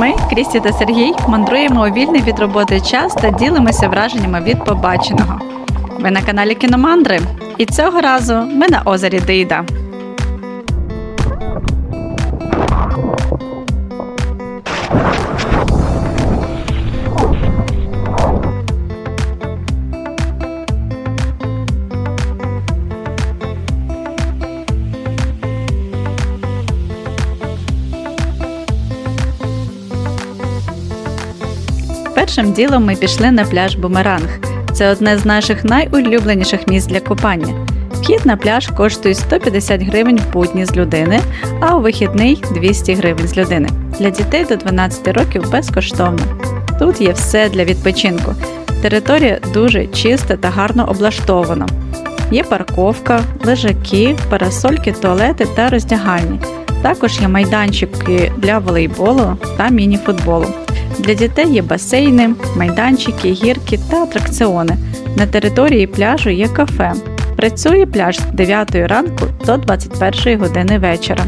Ми, Крісті та Сергій, мандруємо у вільний від роботи час та ділимося враженнями від побаченого. Ви на каналі Кіномандри, і цього разу ми на озері Дейда. Першим ділом ми пішли на пляж Бумеранг. Це одне з наших найулюбленіших місць для купання. Вхід на пляж коштує 150 гривень в будні з людини, а у вихідний 200 гривень з людини. Для дітей до 12 років безкоштовно. Тут є все для відпочинку. Територія дуже чиста та гарно облаштована. Є парковка, лежаки, парасольки, туалети та роздягальні. Також є майданчики для волейболу та міні-футболу. Для дітей є басейни, майданчики, гірки та атракціони. На території пляжу є кафе. Працює пляж з 9 ранку до 21 години вечора.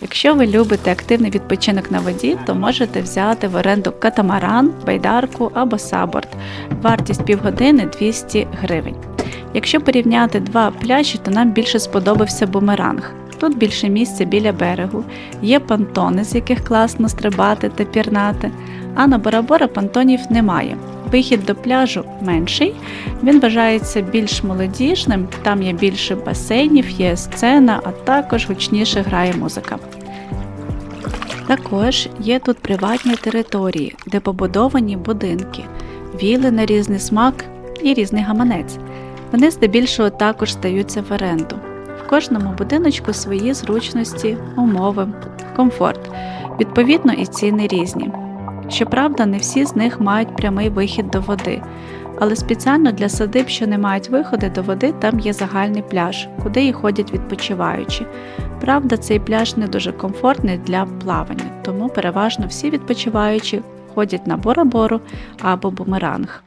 Якщо ви любите активний відпочинок на воді, то можете взяти в оренду катамаран, байдарку або саборд. Вартість півгодини 200 гривень. Якщо порівняти два пляжі, то нам більше сподобався бумеранг. Тут більше місця біля берегу, є понтони, з яких класно стрибати та пірнати, а на Бора-Бора понтонів немає. Вихід до пляжу менший, він вважається більш молодіжним, там є більше басейнів, є сцена, а також гучніше грає музика. Також є тут приватні території, де побудовані будинки, віли на різний смак і різний гаманець. Вони здебільшого також стаються в оренду. В кожному будиночку свої зручності, умови, комфорт. Відповідно, і ціни різні. Щоправда, не всі з них мають прямий вихід до води, але спеціально для садиб, що не мають виходу до води, там є загальний пляж, куди і ходять відпочиваючі. Правда, цей пляж не дуже комфортний для плавання, тому переважно всі відпочиваючі ходять на Бора-Бору або бумеранг.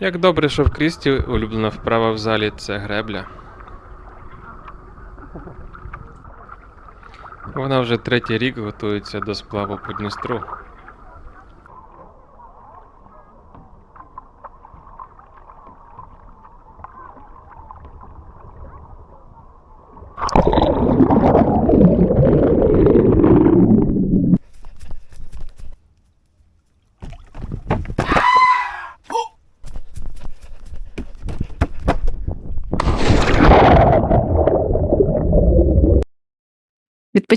Як добре, що в Крісті улюблена вправа в залі це гребля. Вона вже третій рік готується до сплаву по Дністру.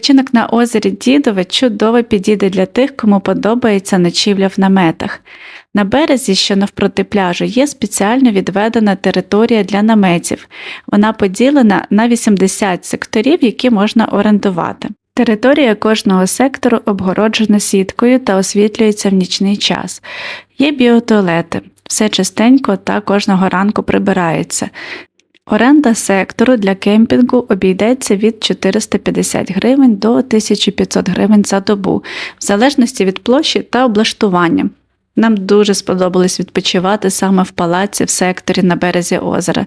Відпочинок на озері Дідове чудово підійде для тих, кому подобається ночівля в наметах. На березі, що навпроти пляжу, є спеціально відведена територія для наметів. Вона поділена на 80 секторів, які можна орендувати. Територія кожного сектору обгороджена сіткою та освітлюється в нічний час. Є біотуалети, все частенько та кожного ранку прибирається. Оренда сектору для кемпінгу обійдеться від 450 гривень до 1500 гривень за добу, в залежності від площі та облаштування. Нам дуже сподобалось відпочивати саме в палаці в секторі на березі озера.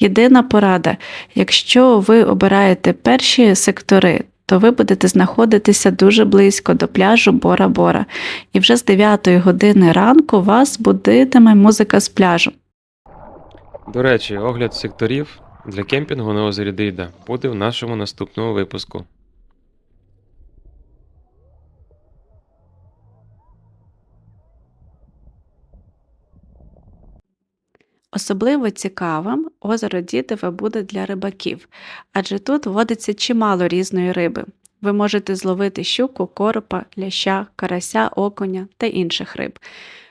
Єдина порада: якщо ви обираєте перші сектори, то ви будете знаходитися дуже близько до пляжу Бора-Бора, і вже з 9 години ранку вас будитиме музика з пляжу. До речі, огляд секторів для кемпінгу на озері Дейда буде в нашому наступному випуску. Особливо цікавим озеро Дідове буде для рибаків, адже тут водиться чимало різної риби. Ви можете зловити щуку, коропа, ляща, карася, окуня та інших риб.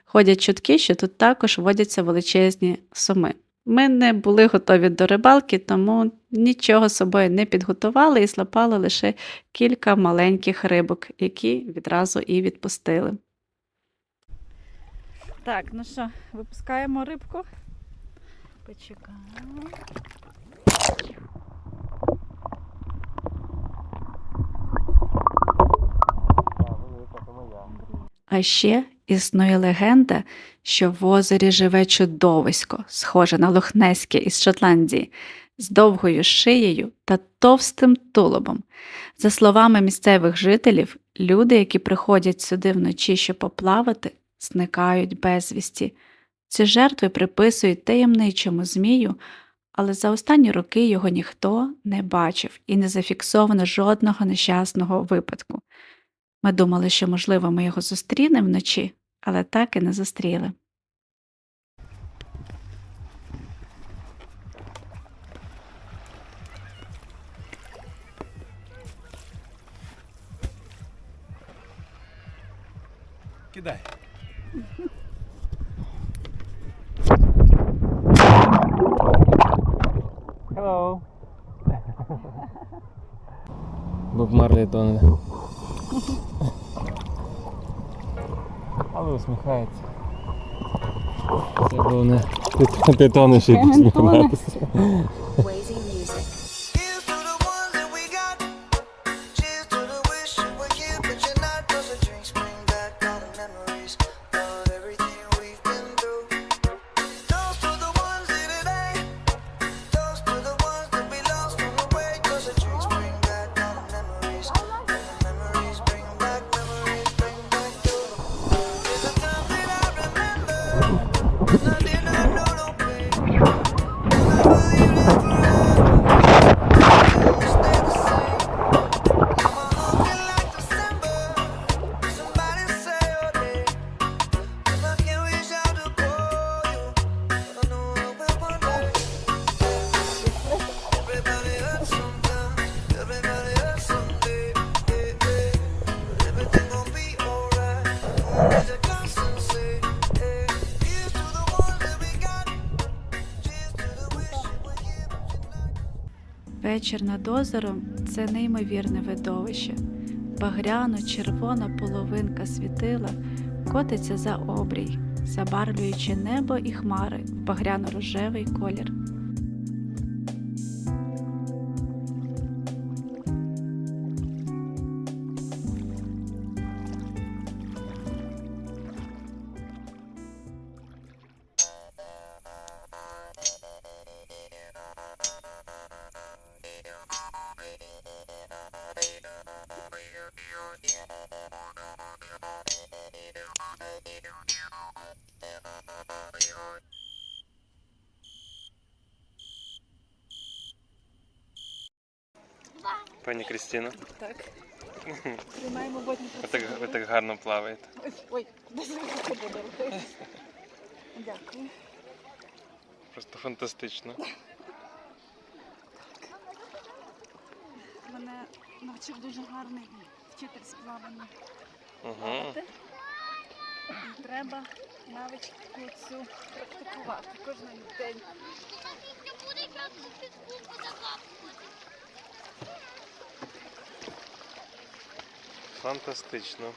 Ходять чутки, що тут також водяться величезні соми. Ми не були готові до рибалки, тому нічого з собою не підготували і слапали лише кілька маленьких рибок, які відразу і відпустили. Так, ну що, випускаємо рибку. Почекаємо. А ще існує легенда, що в озері живе чудовисько, схоже на лохнеське із Шотландії, з довгою шиєю та товстим тулубом. За словами місцевих жителів, люди, які приходять сюди вночі, щоб поплавати, зникають безвісті. Ці жертви приписують таємничому змію, але за останні роки його ніхто не бачив і не зафіксовано жодного нещасного випадку. Ми думали, що, можливо, ми його зустрінемо вночі, але так і не зустріли. Кидай. Hello. Боб Марлі тоне. Але усміхається. Це головне. Ти, ще тонеш і Вечір над озером це неймовірне видовище. Багряно-червона половинка світила котиться за обрій, забарвлюючи небо і хмари в багряно-рожевий колір. Пані Крістіно, Так. Приймаємо водні ви так, ви так гарно плаваєте. Ой. Дякую. Просто фантастично. Мене навчив дуже гарний вчитель з плавання. Угу. І треба навичку цю практикувати кожен день. Фантастично.